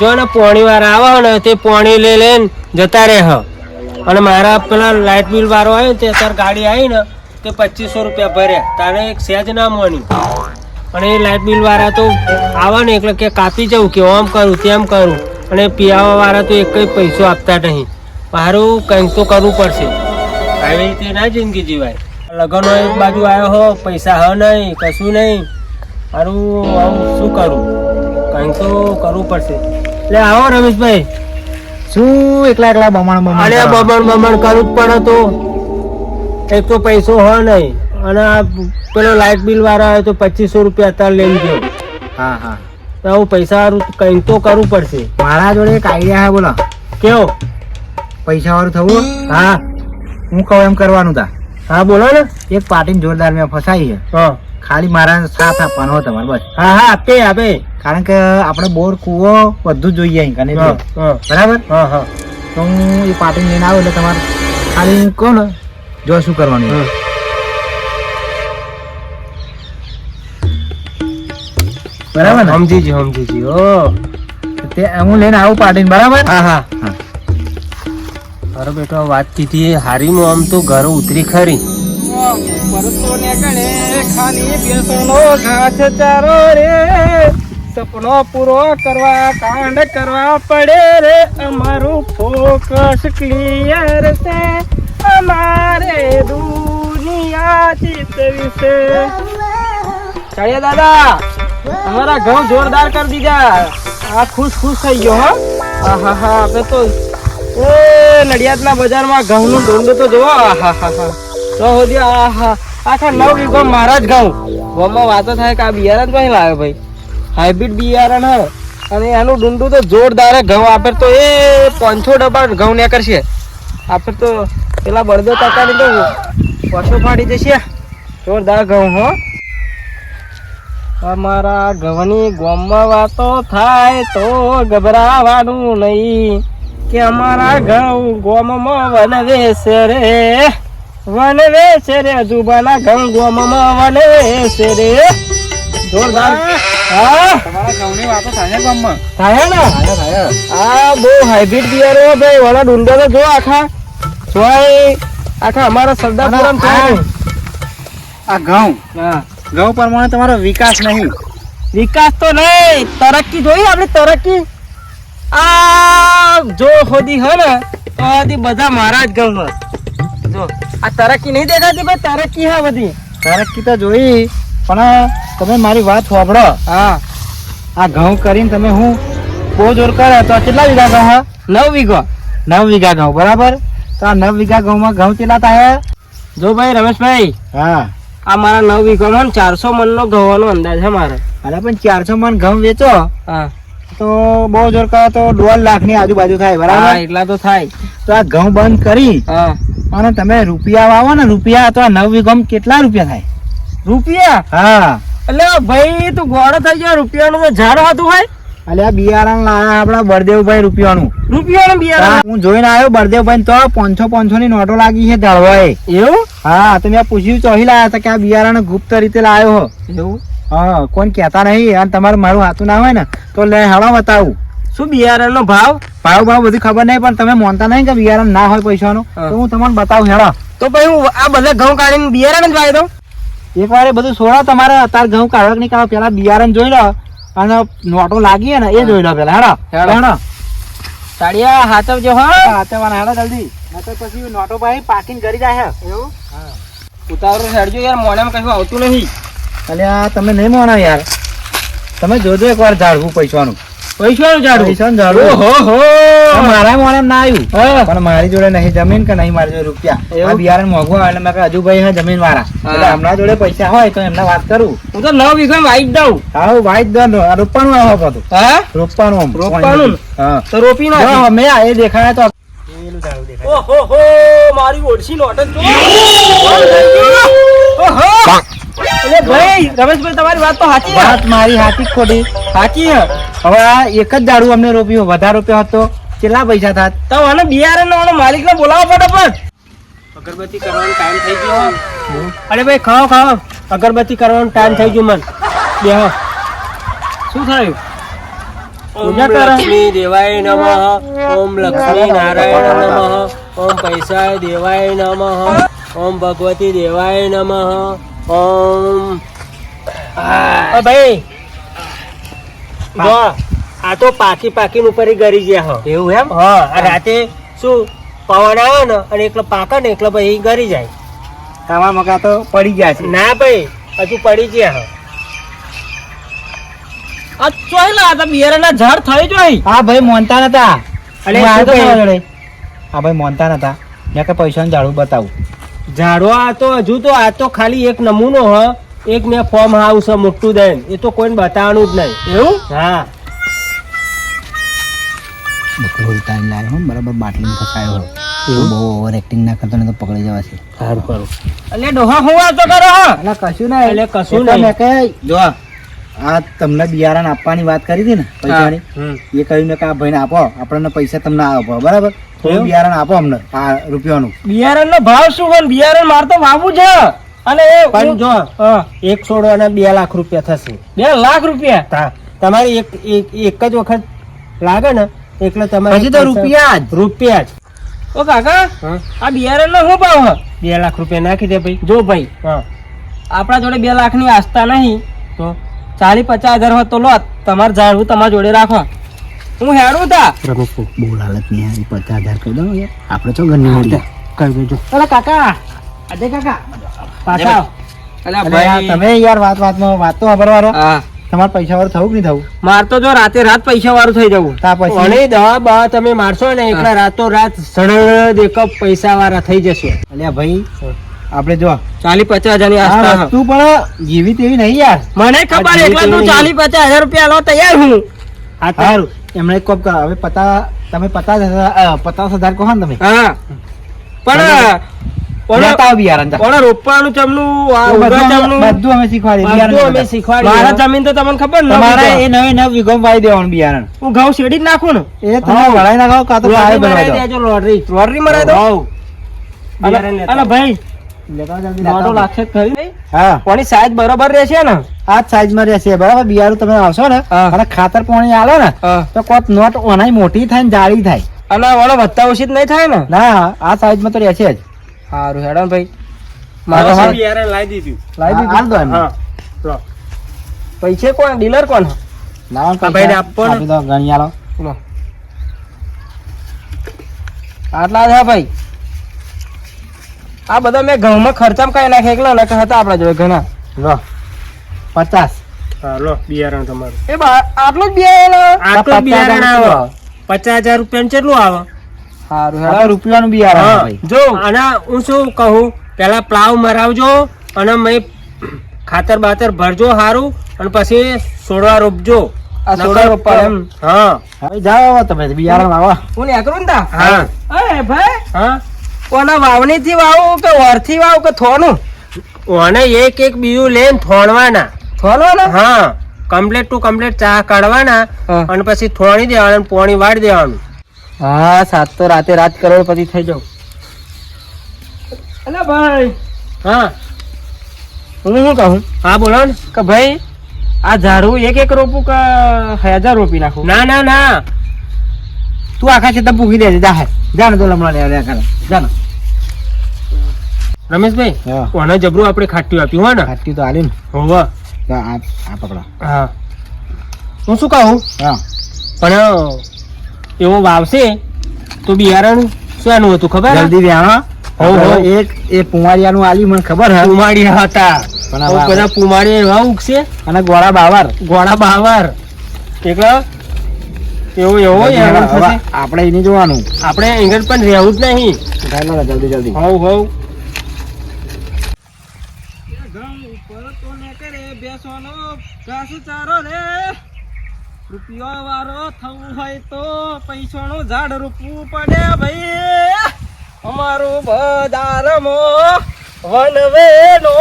જો ને પોણી વાળા આવે ને તે પોણી લઈ લઈને જતા રહે. હ અને મારા પેલા લાઇટ બિલ વાળો આવ્યો તે અત્યારે ગાડી આવી ને તે પચીસો રૂપિયા ભર્યા તારે એક સેજ ના મોની અને એ લાઇટ બિલ વાળા તો આવે ને એટલે કે કાપી જવું કે આમ કરું તેમ કરું. અને પીવા વાળા તો એક પૈસો આપતા નહીં. મારું કંઈક તો કરવું પડશે. આવી રીતે ના જિંદગી જીવાય. લગ્નનો એક બાજુ આવ્યો હો, પૈસા હ નહીં, કશું નહીં. મારું આવું શું કરું? કંઈક તો કરવું પડશે. એટલે આવો રમેશભાઈ. શું એકલા એકલા બમણ બમણ અરે બમણ બમણ કરવું જ પડે તો. એક તો પૈસો હોય નહીં અને આ પેલો લાઇટ બિલ વાળા હોય તો પચીસો રૂપિયા અત્યારે લઈ ગયો હા હા. તો આવું પૈસા વાળું કઈ તો કરવું પડશે. મારા જોડે એક આઈડિયા હે બોલો. કેવો? પૈસા વાળું થવું? હા. હું કહું એમ કરવાનું તા. હા બોલો ને. એક પાર્ટી જોરદાર મેં ફસાઈ છે. ખાલી મારા સાથ આપવાનો તમારે બસ. હા હા આપે આપે. કારણ કે આપણે બોર કૂવો બધું જોઈએ અહીં કને બરાબર? હા હા. તો હું એ પાર્ટી લઈને આવું એટલે તમારે ખાલી કહો ને જો શું કરવાનું બરાબર ને? સમજી જી સમજી જી ઓ તે હું લઈને આવું પાર્ટી બરાબર? હા હા. હા. અરે બેટો વાત કીધી હારી હારીમાં, આમ તો ઘર ઉતરી ખરી. સપનો પૂરો કરવા, કાંડ કરવા પડે રે. અમારું ફોકસ ક્લિયર છે. અમારે દુનિયા જીતવી છે. ચાલ્યા દાદા, અમારા ઘઉં જોરદાર કરી દીધા. આ ખુશ ખુશ થઈ ગયો હા. હા હા આપણે તો એ નડિયાદના બજારમાં ઘઉંનું ઢોંડું તો જોવો આહા, હા હા. તો સુધી, આહા આખા નવ વીઘો મારા જ ઘઉં. ગોમાં વાતો થાય કે આ બિયારણ કઈ લાવે ભાઈ? હાઇબ્રિડ બિયારણ હે. અને એનું ડુંડું તો જોરદાર ઘઉં આપે તો એ પાંચસો ડબ્બા ઘઉં ને કરશે. આપણે તો પેલા બળદો કાકાની તો પશુ ફાડી જશે જોરદાર ઘઉં, હો. અમારા ઘઉંની ગોમમાં વાતો થાય તો ગભરાવાનું નહીં. કે અમારા ઘઉં ગોમમાં વનવે છે રે. વનવે છે રે જુબાના ઘઉં ગોમમાં વનવે છે રે. જોરદાર. હા? તમારા ઘઉંની વાતો થાય ગામમાં? થાય ને? આ બહુ હાઇબ્રિડ બિયારો ભાઈ. વાળા ડુંડા તો જો આખા જોય આખા અમારા સરદારપુરમ થાય આ ઘઉં. હા. ઘઉં પ્રમાણે તમારો વિકાસ નહીં. વિકાસ તો નહીં. તરક્કી જોઈ આપણે? તરક્કી? આ જો હોદી હે ને તો હોદી બધા મારા જ ગમ જો આ તરક્કી નહીં દેખાતી ભાઈ તરક્કી હા બધી. તરક્કી તો જોઈ પણ તમે મારી વાત સાંભળો. હા. આ ઘઉં કરીને તમે હું બહુ જોર કરે તો કેટલા વીઘા ઘઉં હા? નવ વીઘો. નવ વીઘા ઘઉં બરાબર? તો આ નવ વીઘા ઘઉંમાં ઘઉં કેટલા થાય? જો ભાઈ રમેશભાઈ હા. આ મારા નવ વીઘોમાં ચારસો મનનો ઘઉંનો અંદાજ છે મારે. અરે પણ ચારસો મન ઘઉં વેચો. હા. તો બહુ જોર કરે તો દોઢ લાખની આજુબાજુ થાય બરાબર? એટલા તો થાય. તો આ ઘઉં બંધ કરી અને તમે રૂપિયા વાવો ને રૂપિયા તો આ નવ વીઘામાં કેટલા રૂપિયા થાય? રૂપિયા? હા. એટલે ભાઈ તું ગોળો થઈ ગયો રૂપિયાનું તો ઝાડ હતું ભાઈ. એટલે આ બિયારણ લાયા આપડા બળદેવભાઈ રૂપિયાનું. રૂપિયાનું બિયારણ? હું જોઈને આવ્યો બળદેવભાઈ તો પાંચસો પાંચસો ની નોટો લાગી છે દળવાએ એવું? હા તો મેં પૂછ્યું ચોહી લાયા હતા કે આ બિયારણ ગુપ્ત રીતે લાયો હો. એવું? હા કોણ કહેતા નહીં અને તમારે મારું હાથું ના હોય ને તો લે હાલો બતાવું. શું બિયારણ નો ભાવ? ભાવ ભાવ બધું ખબર નહીં પણ તમે માનતા નહીં કે બિયારણ ના હોય પૈસાનું? હા. તો હું તમને બતાવું હેડા. તો ભાઈ હું આ બધા ઘઉં કાઢીને બિયારણ જ વાવી દઉં એક વાર બધું છોડો તમારે અત્યારે ઘઉં કાઢવા નહીં કાઢો પેલા બિયારણ જોઈ લો. અને નોટો લાગી ને એ જોઈ લો પેલા હેડા. હેડા. તાળિયા હાથવજો હા. હાથેવાના હેડા જલ્દી. નકર પછી નોટો ભાઈ પાકીને કરી જાય એવું? ઉતાવળ હેડજો યાર મોઢામાં કશું આવતું નહીં. અલે આ તમે નહીં માણો યાર. તમે જોજો એકવાર ઝાડવું પૈસાનું પૈસાનું ઝાડવું? પૈસાનું ઝાડવું. ઓહો હો. મારા એમ ના આવ્યું. પણ મારી જોડે નહીં જમીન કે નહીં મારી જોડે રૂપિયા? આ બિયારણ મોંઘું આવે એટલે મેં કહ્યું હજુભાઈ હા જમીન વાળા એટલે હમણાં જોડે પૈસા હોય તો એમને વાત કરું. હું તો નવ વીઘા વાઈટ દઉં. હા વાઈટ જ દો આ રોપવાનું આવો બધું હા? રોપવાનું. રોપવાનું? હા. તો રોપી જો મેં એ દેખાય તો. ઓહો હો મારી ઓળશી નોટ જ. જો ઓહો! એટલે ભાઈ રમેશભાઈ તમારી વાત તો સાચી વાત મારી હાથી ખોટી. સાચી હવે આ એક જ ઝાડવું અમને રોપ્યું વધારે રોપ્યો હોત. તો કેટલા પૈસા થાત? તો આનો બિયારણ નો માલિક ને બોલાવો ફટાફટ. અગરબત્તી કરવાનો ટાઈમ થઈ ગયો. અરે ભાઈ ખાઓ ખાઓ. અગરબત્તી કરવાનો ટાઈમ થઈ ગયો મન. બેહો. શું થયું? પૂજા કરે. લક્ષ્મી દેવાય નમઃ. ઓમ લક્ષ્મી નારાયણ નમઃ. ઓમ પૈસા દેવાય નમઃ. ઓમ ભગવતી દેવાય નમઃ. ઓમ આ ભાઈ. જો આ તો પાકી પાકી ઉપર ગરી ગયા હો. એવું એમ? હા રાતે શું પવન આવે ને અને એકલો પાકે ને એકલો ભાઈ ગરી જાય. તમારા મકા તો પડી ગયા છે. ના ભાઈ હજુ પડી ગયા હ. આ ચોય લા તો બિયારણના ઝાડ થઈ જોઈ હા ભાઈ મોનતા નતા. જોડે. હા ભાઈ મોનતા નતા. મેં કે પૈસાનું ઝાડું બતાવું. ઝાડવા તો હજુ તો આ તો ખાલી એક નમૂનો હ. એક મેં ફોર્મ હાઉસ હ મોટું દઈને. એ તો કોઈને બતાવવાનું જ નહીં. એવું? હા. બકરો ટાઈમ લાગ્યો બરાબર બાટલી ફસાયો બહુ ઓવર એક્ટિંગ ના કરતો ને તો પકડી જવાશે સારું કરો એટલે ડોહા હું વાતો કરો એટલે કશું ના એટલે કશું ના મેં કહે જો આ તમને બિયારણ આપવાની વાત કરી હતી ને પૈસાની. એ કહ્યું મેં કે આ ભાઈને આપો આપણને પૈસા તમને આપો બરાબર? બિયારણ આપો અમને આ રૂપિયાનું. બિયારણ નો ભાવ શું હોય? બિયારણ માર તો વાવું છે. અને એ પણ જો એક અને બે લાખ રૂપિયા થશે. બે લાખ રૂપિયા? તમારી એક એક જ વખત લાગે ને એટલે તમારે હજી તો રૂપિયા જ. રૂપિયા જ. ઓ કાકા. આ બિયારણ નો શું ભાવ હ? બે લાખ રૂપિયા નાખી દે ભાઈ. જો ભાઈ હા. આપણા જોડે બે લાખની આસ્થા નહીં. તો? ચાલી પચાસ હજાર હોય તો લો તમારે જાણવું તમારા જોડે રાખો. હું હેડું તા. બહુ લાલચ નહીં આવી પચાસ હજાર કહી દો યાર. આપણે તો ઘરની મળી કરી દેજો. અરે કાકા. અજય કાકા. પાછા તમે યાર વાત વાતમાં વાત તો તમારે પૈસા વાળું થવું કે નહીં થવું? માર તો જો રાતે રાત પૈસા વાળું થઈ જવું. તા પછી? અને દવા બવા તમે મારશો ને એકલા રાતો રાત સડળ દેખો પૈસા વાળા થઈ જશે. અલ્યા ભાઈ આપણે જો ચાલી પચાસ હજારની આ આસ્થા વસ્તુ પણ જેવી તેવી નહીં યાર. મને ખબર એકલા તું ચાલી પચાસ હજાર રૂપિયા લો તૈયાર હું. સારું એમણે કોપ કરો હવે પતા તમે પચાસ હજાર પચાસ હજાર કહો ને તમે. હા. પણ ભાઈ લેતા આવો જલ્દી દોઢો લેતા આવો. લાગશે ખરી. હા. કોની સાઈઝ બરોબર રહેશે ને? આ જ સાઈઝમાં રહેશે. બરાબર? બિયારું તમે આવશો ને અને ખાતર પાણી આલો ને તો કોત નોટ ઓનાઈ મોટી થાય ને જાળી થાય. અને ઓલો વધતા ઓછી જ નહીં થાય ને? ના આ સાઈઝમાં તો રહેશે જ. સારું હેડો ભાઈ. મારો હાલ- લાવી દીધું લાવી હાલ દો દીધું? હા પૈસે કોણ? ડીલર કોણ? ને. આપો આપી દો આટલા છે ભાઈ. આ બધા મેં ઘઉંમાં ખર્ચામાં કઈ નાખે એકલા નકર હતા આપણા જોડે ઘણા. લો પચાસ. લો બિયારણ તમારું. એ બા- આટલું જ બિયારણ? આટલું પચાસ બિયારણ આવે. પચાસ હજાર રૂપિયા કેટલું આવે? સારું તો રૂપિયાનું બિયારણ જો. અને હું શું કહું? પેલા પ્લાવ મરાવજો અને મેં ખાતર બાતર ભરજો સારું અને પછી સોડવા રોપજો. આ સોડા રોપવા એમ હા. હવે જાઓ તમે બિયારણ આવા હું નીકળું ને હા. ભાઈ. હા. કોના વાવણી થી વાવું કે ઓરથી વાવો કે થોનું? ઓને એક એક બીજું લઈને થોણવાના. થોણવાના? હા કમ્પ્લેટ ટુ કમ્પ્લેટ ચા કાઢવાના અને પછી થોણી દેવાનું પોણી વાળી દેવાનું. હા સાત તો રાતે રાત કરોડપતિ થઈ જાઉં. અલા ભાઈ. હા. હું શું કહું? હા બોલો ને. કે ભાઈ આ ઝાડવું એક એક રોપું કે હજાર રોપી નાખું? ના ના ના. તું આખા ખેતર પૂકી દેજે જા હે. તો લમણા લેવા કરે. જા રમેશભાઈ કોને જબરું આપણે ખાટ્યું આપ્યું હોય ને ખાટ્યું તો આલી ને. હોવા. આ આ પકડો. હા. હું શું કહું? હા. પણ એવો વાવશે તો બિયારણ શેનું હતું ખબર? હે? જલ્દી વ્યાણો હોવ, હોવ. એક એ પુમારિયાનું આલી મને ખબર હે. પુમાડિયા હતા. પણ બધા પુમાડિયા એવા ઉગશે. અને ગોળા બાવાર. ગોળા બાવાર. એટલે એવો એવું આપણે એને જોવાનું. આપણે engage પણ રહેવું જ નહીં. ને જલ્દી જલ્દી. હોવ હોવ. રૂપિયો વાળો થવું હોય તો પૈસાનું ઝાડ રોપવું પડે ભાઈ અમારું બજારમાં વનવે નો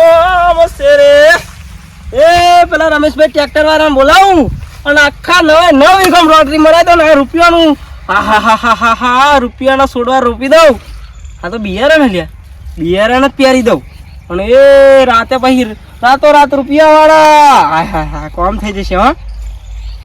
એ પેલા રમેશભાઈ ટ્રેક્ટર વાળાને બોલાવું. અને આખા નવે નવ રોટરી મરાય દો ને રૂપિયાનું. હા હા હા હા હા હા, રૂપિયાના સોડવા રોપી દઉં. આ તો બિયારણ લ્યા. બિયારણ જ પહેરી દઉં. અને એ રાતે પછી રાતો રાત રૂપિયાવાળા. હા હા હાય, કોમ થઈ જશે, હા.